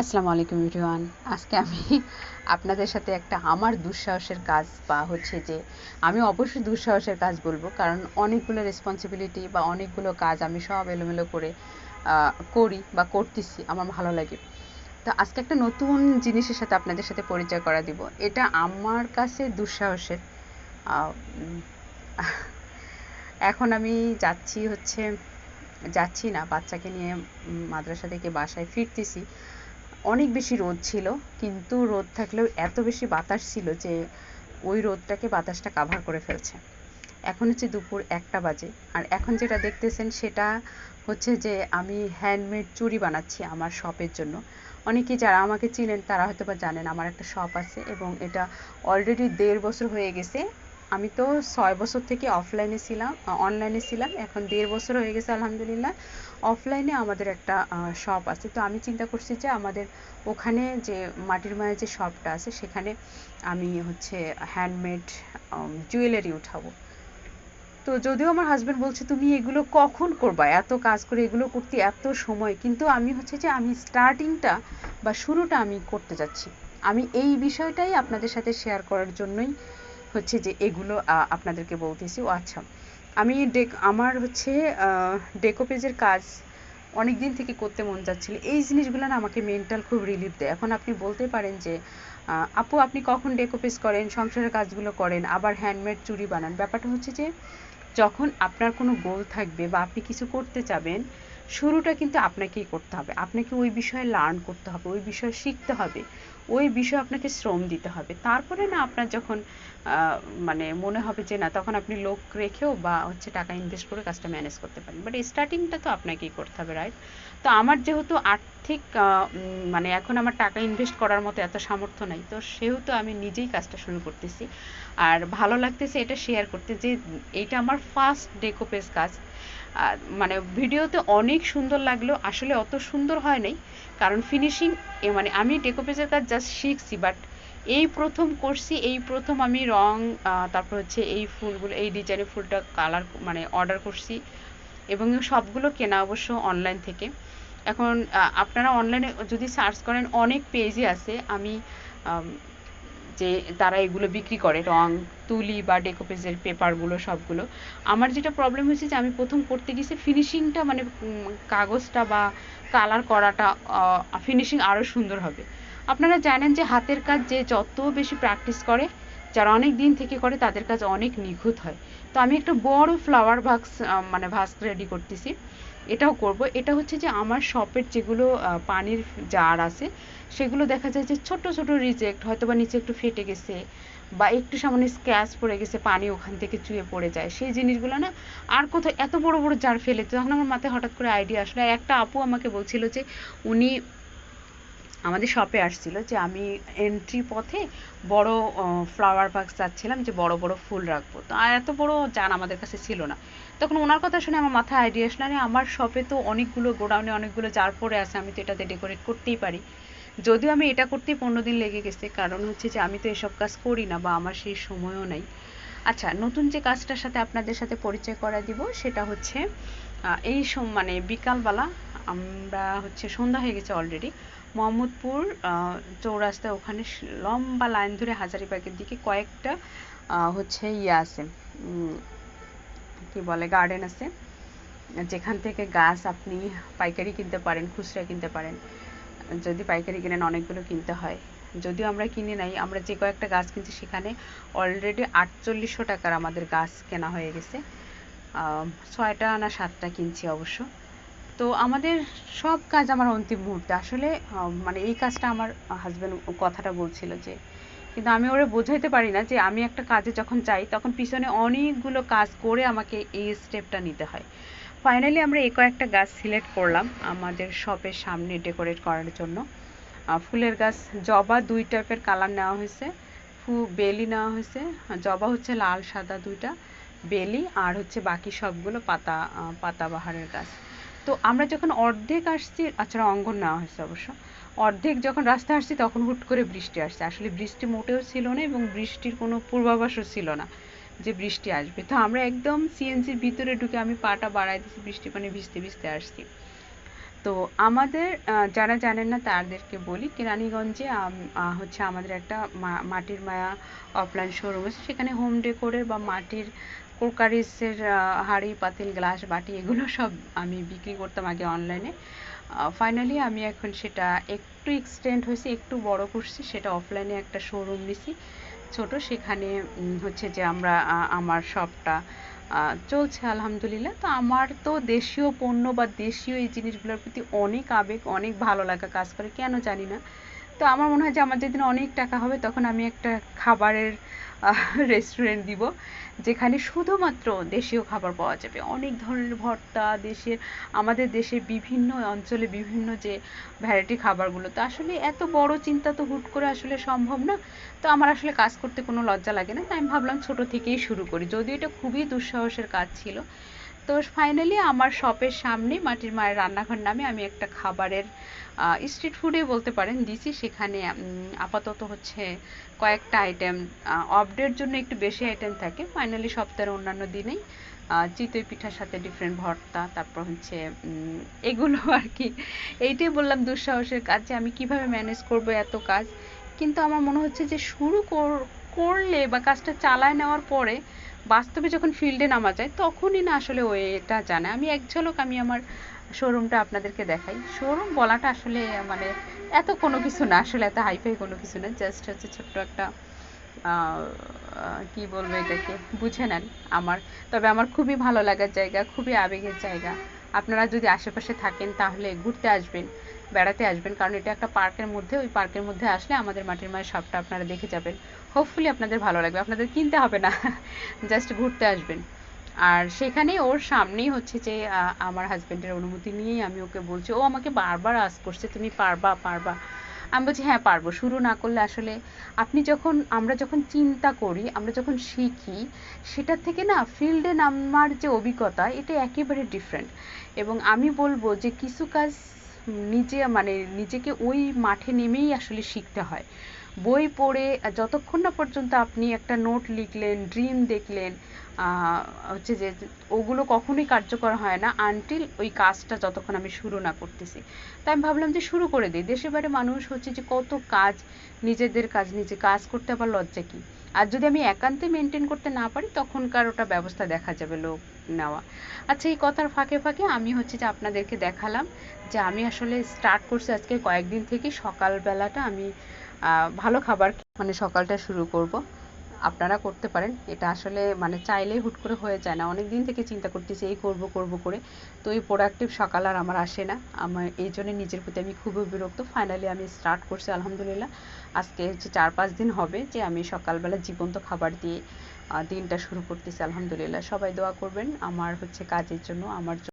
আসসালামু আলাইকুম এভরিওয়ান। আজকে আমি আপনাদের সাথে একটা আমার দুঃসাহসের কাজ বা হচ্ছে যে আমি অবশ্যই দুঃসাহসের কাজ বলব, কারণ অনেকগুলো রেসপন্সিবিলিটি বা অনেকগুলো কাজ আমি সব এলোমেলো করে করি বা করতেছি, আমার ভালো লাগে। তো আজকে একটা নতুন জিনিসের সাথে আপনাদের সাথে পরিচয় করা দিব। এটা আমার কাছে দুঃসাহসের। এখন আমি যাচ্ছি হচ্ছে, যাচ্ছি না, বাচ্চাকে নিয়ে মাদ্রাসা থেকে বাসায় ফিরতেছি। অনেক বেশি রোদ ছিল, কিন্তু রোদ থাকলেও এত বেশি বাতাস ছিল যে ওই রোদটাকে বাতাসটা কাভার করে ফেলছে। এখন হচ্ছে দুপুর একটা বাজে। আর এখন যেটা দেখতেছেন সেটা হচ্ছে যে আমি হ্যান্ডমেড চুড়ি বানাচ্ছি আমার শপের জন্য। অনেকেই যারা আমাকে চিনেন তারা হয়তো বা জানেন আমার একটা শপ আছে এবং এটা অলরেডি দেড় বছর হয়ে গেছে। আমি তো ছয় বছর থেকে অফলাইনে ছিলাম অনলাইনে ছিলাম, এখন দেড় বছর হয়ে গেছে আলহামদুলিল্লাহ। অফলাইনে আমাদের একটা শপ আছে। তো আমি চিন্তা করছি যে আমাদের ওখানে যে মাটির মায়ের যে শপটা আছে, সেখানে আমি হচ্ছে হ্যান্ডমেড জুয়েলারি উঠাবো। তো যদিও আমার হাজব্যান্ড বলছে, তুমি এগুলো কখন করবা? এত কাজ করে এগুলো করতে এত সময়। কিন্তু আমি হচ্ছে যে আমি স্টার্টিংটা বা শুরুটা আমি করতে যাচ্ছি। আমি এই বিষয়টাই আপনাদের সাথে শেয়ার করার জন্যই হচ্ছে যে এগুলো আপনাদেরকে বলতেছি। ও আচ্ছা আমি ডেক, আমার হচ্ছে ডেকো পেজের কাজ অনেক দিন থেকে করতে মন যাচ্ছিল। এই জিনিসগুলো না আমাকে মেন্টাল খুব রিলিফ দেয়। এখন আপনি বলতে পারেন যে আপু, আপনি কখন ডেকো পেজ করেন, সংসারের কাজগুলো করেন, আবার হ্যান্ডমেড চুড়ি বানান। ব্যাপারটা হচ্ছে যে, যখন আপনার কোনো গোল থাকবে বা আপনি কিছু করতে চাবেন শুরুটা কিন্তু আপনাকেই করতে হবে। আপনাকে ওই বিষয়ে লার্ন করতে হবে, ওই বিষয়ে শিখতে হবে। ওই বিষয়ে আপনাকে শ্রম দিতে হবে। তারপরে না আপনার যখন মানে মনে হবে যে না, তখন আপনি লোক রেখেও বা হচ্ছে টাকা ইনভেস্ট করে কাজটা ম্যানেজ করতে পারেন। বাট স্টার্টিংটা তো আপনাকেই করতে হবে রাইট তো আমার যেহেতু আর্থিক মানে এখন আমার টাকা ইনভেস্ট করার মতো এত সামর্থ্য নাই। তো সেহেতু আমি নিজেই কাজটা শুরু করতেছি। আর ভালো লাগতেছে এটা শেয়ার করতে যে এইটা আমার ফার্স্ট ডেকোপেস কাজ। মানে ভিডিওতে অনেক সুন্দর লাগলেও আসলে অত সুন্দর হয় নাই। কারণ ফিনিশিং মানে আমি ডেকোপেজের কাজ জাস্ট শিখছি বাট এই প্রথম করছি, এই প্রথম আমি রং তারপর হচ্ছে এই ফুলগুলো, এই ডিজাইনের ফুলটা কালার মানে অর্ডার করছি এবং সবগুলো কেনা অবশ্য অনলাইন থেকে। এখন আপনারা অনলাইনে যদি সার্চ করেন, অনেক পেজই আছে। আমি যে তারা এগুলো বিক্রি করে, রং, তুলি বা ডেকোপেজের পেপারগুলো, সবগুলো। আমার যেটা প্রবলেম হয়েছে যে আমি প্রথম করতে গেছি ফিনিশিংটা মানে কাগজটা বা কালার করাটা ফিনিশিং আরও সুন্দর হবে। আপনারা জানেন যে হাতের কাজ যে যত বেশি প্র্যাকটিস করে, যারা অনেক দিন থেকে করে, তাদের কাজ অনেক নিখুঁত হয়। তো আমি একটা বড় ফ্লাওয়ার ভাক্স মানে ভাস্ক রেডি করতেছি। এটাও করব। এটা হচ্ছে যে আমার শপের যেগুলো পানির জার আছে, সেগুলো দেখা যায় যে ছোট ছোট রিজেক্ট হয়তো বা নিচে একটু ফেটে গেছে বা একটু সামান্য স্ক্যাচ পড়ে গেছে, পানি ওখান থেকে চুয়ে পড়ে যায়। সেই জিনিসগুলো না আর কোথাও এত বড় বড় জার ফেলে, তখন আমার মাথায় হঠাৎ করে আইডিয়া আসলো। একটা আপু আমাকে বলছিল যে উনি আমাদের শপে আসছিল যে আমি এন্ট্রি পথে বড় ফ্লাওয়ার বাক্স চাচ্ছিলাম যে বড় বড় ফুল রাখব। তো আর এত বড় যান আমাদের কাছে ছিল না। তখন ওনার কথা শুনে আমার মাথায় আইডিয়া আসলো, আরে, আমার শপে তো অনেকগুলো গোডাউনে অনেকগুলো জার পরে আছে, আমি তো এটাতে ডেকোরেট করতেই পারি। যদিও আমি এটা করতেই পনেরো দিন লেগে গেছে, কারণ হচ্ছে যে আমি তো এসব কাজ করি না বা আমার সেই সময়ও নেই। আচ্ছা নতুন যে কাজটার সাথে আপনাদের সাথে পরিচয় করা দিব, সেটা হচ্ছে এই মানে বিকালবেলা আমরা হচ্ছে সন্ধ্যা হয়ে গেছে অলরেডি মোহাম্মদপুর চৌরাস্তায় ওখানে লম্বা লাইন ধরে হাজারিবাগের দিকে কয়েকটা হচ্ছে ইয়ে আছে কি বলে গার্ডেন আছে, যেখান থেকে গাছ আপনি পাইকারি কিনতে পারেন, খুচরা কিনতে পারেন। যদি পাইকারি কিনেন, অনেকগুলো কিনতে হয়। যদিও আমরা কিনে নাই, আমরা যে কয়েকটা গাছ কিনছি, সেখানে অলরেডি আটচল্লিশশো টাকার আমাদের গাছ কেনা হয়ে গেছে। ছয়টা না সাতটা কিনছি অবশ্য। তো আমাদের সব কাজ আমার অন্তিম মুহূর্তে। আসলে মানে এই কাজটা আমার হাজব্যান্ড কথাটা বলছিল যে, কিন্তু আমি ওরা বোঝাইতে পারি না যে আমি একটা কাজে যখন যাই, তখন পিছনে অনেকগুলো কাজ করে আমাকে এই স্টেপটা নিতে হয়। ফাইনালি আমরা এই কয়েকটা গাছ সিলেক্ট করলাম আমাদের শপের সামনে ডেকোরেট করার জন্য। ফুলের গাছ, জবা দুই টাইপের কালার নেওয়া হয়েছে। ফু বেলি নেওয়া হয়েছে। জবা হচ্ছে লাল, সাদা দুইটা। বেলি আর হচ্ছে বাকি সবগুলো পাতা পাতাবাহারের গাছ। তো আমরা যখন অর্ধেক আসছি আচ্ছা অঙ্গন নেওয়া হয়েছে অবশ্য। অর্ধেক যখন রাস্তায় আসছি, তখন হুট করে বৃষ্টি আসছে। আসলে বৃষ্টি মোটেও ছিল না এবং বৃষ্টির কোনো পূর্বাভাসও ছিল না যে বৃষ্টি আসবে। তো আমরা একদম সিএনজির ভিতরে ঢুকে আমি পাটা বাড়াই দিয়েছি বৃষ্টি পানি ভিজতে ভিজতে আসছি। তো আমাদের যারা জানেন না তাদেরকে বলি কেরানীগঞ্জে হচ্ছে আমাদের একটা মাটির মায়া অফলাইন শোরুম আছে। সেখানে হোম ডেকোরের বা মাটির কোকারিসের হাঁড়ি, পাতিল, গ্লাস, বাটি এগুলো সব আমি বিক্রি করতাম আগে অনলাইনে ফাইনালি আমি এখন সেটা একটু এক্সটেন্ড হয়েছে, একটু বড় করছি, সেটা অফলাইনে একটা শোরুম নিছি। ছোট, সেখানে হচ্ছে যে আমরা আমার শপটা চলছে আলহামদুলিল্লাহ। তো আমার তো দেশীয় পণ্য বা দেশীয় এই জিনিসগুলোর প্রতি অনেক আবেগ, অনেক ভালো লাগা কাজ করে, কেন জানি না। তো আমার মনে হয় যে আমার যেদিন অনেক টাকা হবে, তখন আমি একটা খাবারের রেস্টুরেন্ট দিব, যেখানে শুধুমাত্র দেশীয় খাবার পাওয়া যাবে। অনেক ধরনের ভর্তা, দেশের, আমাদের দেশের বিভিন্ন অঞ্চলে বিভিন্ন যে ভ্যারাইটি খাবারগুলো। তো আসলে এত বড় চিন্তা তো হুট করে আসলে সম্ভব না। তো আমার আসলে কাজ করতে কোনো লজ্জা লাগে না। তাই আমি ভাবলাম ছোট থেকেই শুরু করি। যদিও এটা খুবই দুঃসাহসের কাজ ছিল। তো ফাইনালি আমার শপের সামনে মাটির মায়ের রান্নাঘর নামে আমি একটা খাবারের স্ট্রিট ফুডে বলতে পারেন দিছি। সেখানে আপাতত হচ্ছে কয়েকটা আইটেম অফডের জন্য একটু বেশি আইটেম থাকে। ফাইনালি সপ্তাহের অন্যান্য দিনেই চিতই পিঠার সাথে ডিফারেন্ট ভর্তা, তারপর হচ্ছে এগুলো আর কি। এইটাই বললাম দুঃসাহসের কাজ যে আমি কীভাবে ম্যানেজ করব এত কাজ। কিন্তু আমার মনে হচ্ছে যে শুরু কর- করলে বা কাজটা চালায় নেওয়ার পরে বাস্তবে যখন ফিল্ডে নামা যায়, তখনই না আসলে ওয়েটা জানে। আমি এক ঝলক আমি আমার শোরুমটা আপনাদেরকে দেখাই। শোরুম বলাটা আসলে মানে এত কোনো কিছু না, আসলে এত হাইফাই কোনো কিছু না। জাস্ট হচ্ছে ছোট্ট একটা কি বলব এটাকে, বুঝে নেন আমার। তবে আমার খুবই ভালো লাগার জায়গা, খুবই আবেগের জায়গা। আপনারা যদি আশেপাশে থাকেন তাহলে ঘুরতে আসবেন, বেড়াতে আসবেন, কারণ এটা একটা পার্কের মধ্যে, ওই পার্কের মধ্যে আসলে আমাদের মাটির মায়ের শপটা আপনারা দেখে যাবেন। হোপফুলি আপনাদের ভালো লাগবে, আপনাদের কিনতে হবে না জাস্ট ঘুরতে আসবেন। আর সেখানে ওর সামনেই হচ্ছে যে আমার হাজবেন্ডের অনুমতি নিয়েই আমি ওকে বলছি, ও আমাকে বারবার আস করছে, তুমি পারবা পারবা। আমি বলছি হ্যাঁ পারব। শুরু না করলে আসলে আপনি যখন, আমরা যখন চিন্তা করি, আমরা যখন শিখি, সেটার থেকে না ফিল্ডে নামার যে অভিজ্ঞতা, এটা একেবারে ডিফারেন্ট এবং আমি বলব যে কিছু কাজ নিজে মানে নিজেকে ওই মাঠে নেমেই আসলে শিখতে হয়। বই পড়ে, যতক্ষণ না পর্যন্ত আপনি একটা নোট লিখলেন ড্রিম দেখলেন হচ্ছে যে ওগুলো কখনোই কার্যকর হয় না আনটিল ওই কাজটা যতক্ষণ আমি শুরু না করতেছি। তাই আমি ভাবলাম যে শুরু করে দিই। দেশের বাইরে মানুষ হচ্ছে যে কত কাজ, নিজেদের কাজ, নিজে কাজ করতে আবার লজ্জা কি? আর যদি আমি একান্তে মেনটেন করতে না পারি, তখনকার ওটা ব্যবস্থা দেখা যাবে লোক নেওয়া। আচ্ছা এই কথার ফাঁকে ফাঁকে আমি হচ্ছে যে আপনাদেরকে দেখালাম যে আমি আসলে স্টার্ট করছি আজকে কয়েকদিন থেকে সকালবেলাটা আমি ভালো খাবার মানে সকালটা শুরু করব। আপনারা করতে পারেন। এটা আসলে মানে চাইলেই হুট করে হয়ে যায় না। অনেক দিন থেকে চিন্তা করতেছি, এই করব করব করে। তো এই প্রোডাক্টিভ সকাল আর আমার আসে না। আমার এই জন্য নিজের প্রতি আমি খুবই বিরক্ত। ফাইনালি আমি স্টার্ট করছি, আলহামদুলিল্লাহ। আজকে হচ্ছে চার, পাঁচ দিন হবে যে আমি সকালবেলা জীবন্ত খাবার দিয়ে দিনটা শুরু করতেছি, আলহামদুলিল্লাহ। সবাই দোয়া করবেন আমার হচ্ছে কাজের জন্য, আমার